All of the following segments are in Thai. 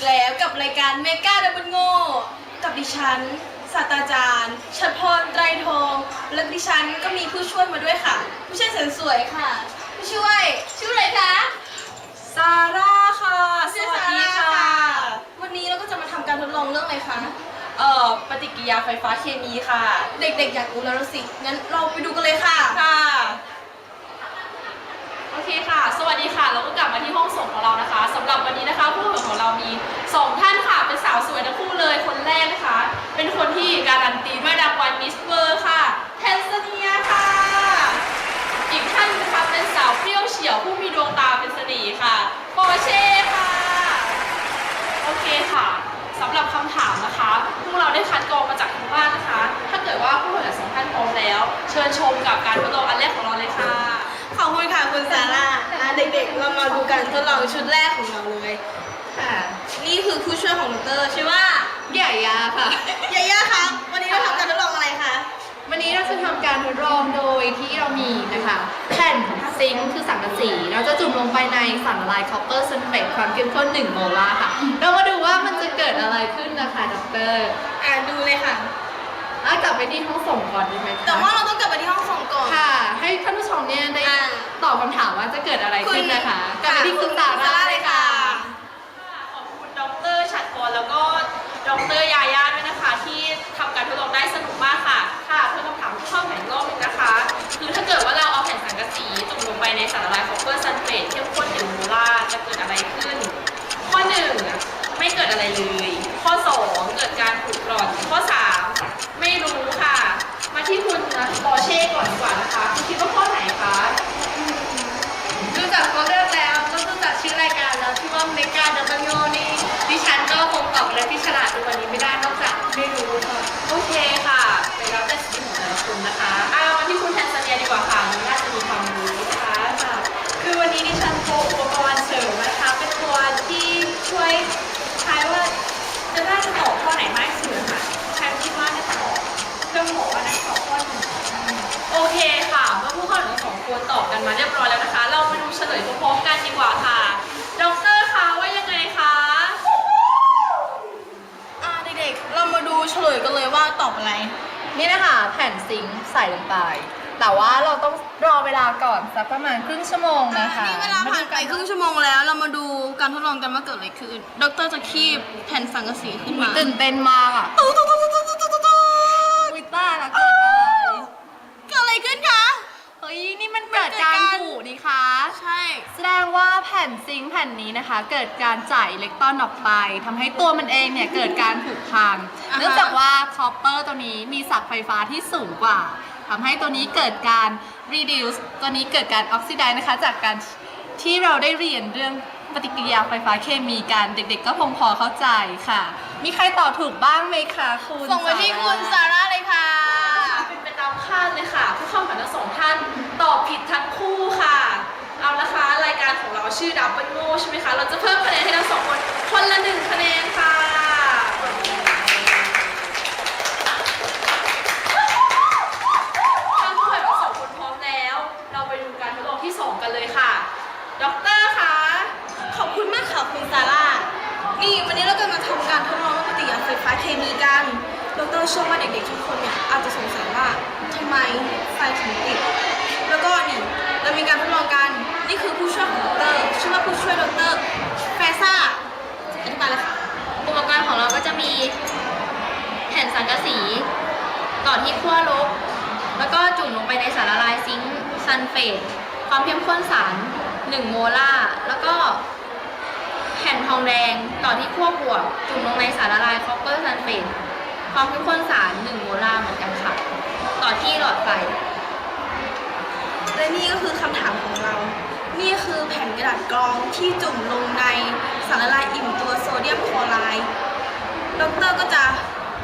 อีกแล้วกับรายการเมกาดับเบิลโง่กับดิฉันศาสตราจารย์ชัดพรไตรทอง และดิฉันก็มีผู้ช่วยมาด้วยค่ะ ผู้ช่วยแสนสวยค่ะ ผู้ช่วยชื่ออะไรคะซาร่าค่ะชื่อซาร่าค่ะ วันนี้เราก็จะมาทำการทดลองเรื่องอะไรคะ เอ่อปฏิกิริยาไฟฟ้าเคมีค่ะ เด็กๆอยากรู้แล้วล่ะสิ งั้นเราไปดูกันเลยค่ะ ค่ะ เชิญชมกับการทดลองอันแรกของเราเลยค่ะ ขอบคุณค่ะคุณซาร่าอะเด็กๆ เรามาดูการทดลองชุดแรกของเราเลย ค่ะนี่คือผู้ช่วยของดรชื่อว่าใหญ่ยาค่ะ ยาย่าครับวันนี้เราทำการทดลองอะไรคะ วันนี้เราจะทำการทดลองโดยที่เรามีนะคะ แผ่นซิงค์คือสังกะสี เราจะจุ่มลงไปในสารละลายคอปเปอร์ซัลเฟตความเข้มข้น1โมลาร์ค่ะ เรามาดูว่ามันจะเกิดอะไรขึ้นนะคะดรอ่าดูเลยค่ะ อะกลับไปที่ห้องส่งก่อนดีไหมคะแต่ว่าเราต้องกลับไปที่ห้องส่งก่อน ค่ะ ให้ท่านผู้ชมเนี่ยได้อ่า ตอบคำถามว่าจะเกิดอะไรขึ้นนะคะกลับไปที่คุณสาซาร่าร่าเลเลยยค่ะค่ะ ขอบคุณดรฉัดพรแล้วก็ดรยาย่าด้วยนะคะ ที่ทำการทดลองได้สนุกมากค่ะ ค่ะเพื่อคำถามที่ข้อแผ่นรอบนึงนะคะ คือถ้าเกิดว่าเราเอาแผ่นสังกะสีจุ่มลงไปในสารละลายคอปเปอร์ซัลเฟตเข้มข้นหนึ่งโมลาร์จะเกิดอะไรขึ้น ข้อหนึ่งไม่เกิดอะไรเลย ข้อสองเกิดการผุกร่อน ข้อสามไม่ รู้ค่ะ มาที่คุณนะปอเช่ก่อนดีกว่านะคะ คุณคิดว่าข้อไหนคะดูจากตัวเลือกแล้วก็ดูจากชื่อรายการแล้วที่ว่าเมกาดับเบิลโนี่ดิฉันก็คงตอบอะไรที่ฉลาดในวันนี้ กันมาเรียบร้อยแล้วนะคะ เรามาดูเฉลยพร้อมๆกันดีกว่าค่ะดรคะว่ายังไงคะอ่าเด็กๆ เรามาดูเฉลยกันเลยว่าตอบอะไร นี่นะคะแผ่นซิงค์ใส่ลงไป แต่ว่าเราต้องรอเวลาก่อนสักประมาณครึ่งชั่วโมงนะคะนี่เวลาผ่านไปครึ่งชั่วโมงแล้ว เรามาดูการทดลองกันว่าเกิดอะไรขึ้น ดรจะคีบแผ่นสังกะสีขึ้นมาตื่นเต้นมากอะ ตุ๊ดตุ๊ดตุ๊ดตุ๊ดตุ๊ดตุ๊ดตุ๊ด วิต้าแล้วเกิดอะไร เกิดอะไรขึ้นคะ เฮ้ย นี่มันเกิดการผุนี่คะ ใช่ แสด งว่าแผ่นซิงค์แผ่นนี้นะคะ เกิดการจ่ายอิเล็กตรอนออกไปทำให้ตัวมันเองเนี่ยเกิดการผุพังอ่าฮะ เนื่องจากว่าคอปเปอร์ตัวนี้มีศักไฟฟ้าที่สูงกว่าทำให้ตัวนี้เกิดการ reduce ตัวนี้เกิดการออกซิไดซ์นะคะ จากการที่เราได้เรียนเรื่องปฏิกิริยาไฟฟ้าเคมีกันเด็กๆ ก็คงพอเข้าใจค่ะ มีใครตอบถูกบ้างไหมคะคุณส่งมาที่คุณซาร่าเลยค่ะ เป็นไปตามคาดเลยค่ะ ผู้เข้าแข่งขันทั้งสองท่านตอบผิดทั้งคู่ค่ะ เอาละคะ ชื่อดับเบิลโง่ใช่ไหมคะ เราจะเพิ่มคะแนนให้ทั้งสองคน คนละหนึ่งคะแนนค่ะถ้าผู้แข่งขันทั้งสองคนพร้อมแล้ว เราไปดูการทดลองที่สองกันเลยค่ะ ด็อกเตอร์คะขอบคุณมากค่ะคุณซาร่า นี่วันนี้เรากำลังทำการทดลองปฏิกิริยาไฟฟ้าเคมีกัน ดรเชื่อว่าเด็กๆทุกคนเนี่ยอาจจะสงสัยว่าทำไมไฟถึงติด ผู้ช่วยดรแฟซ่าอธิบายเลยค่ะอุปกรณ์ของเราก็จะมีแผ่นสังกะสีต่อที่ขั้วลบ แล้วก็จุ่มลงไปในสารละลายซิงค์ซัลเฟต ความเข้มข้นสาร 1 โมลาร์แล้วก็แผ่นทองแดงต่อที่ขั้วบวก จุ่มลงในสารละลายคอปเปอร์ซัลเฟต ความเข้มข้นสาร 1 โมลาร์เหมือนกันค่ะ ต่อที่หลอดไฟและนี่ก็คือคำถามของเรา นี่คือแผ่นกระดาษกรองที่จุ่มลงในสารละลายอิ่มตัวโซเดียมคลอไรด์ดรก็จะ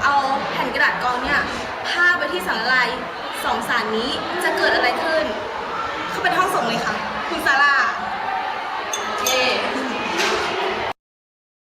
เอาแผ่นกระดาษกรองเนี่ยพาไปที่สารละลายสองสารนี้จะเกิดอะไรขึ้น เข้าไปห้องส่งเลยค่ะ คุณซาร่า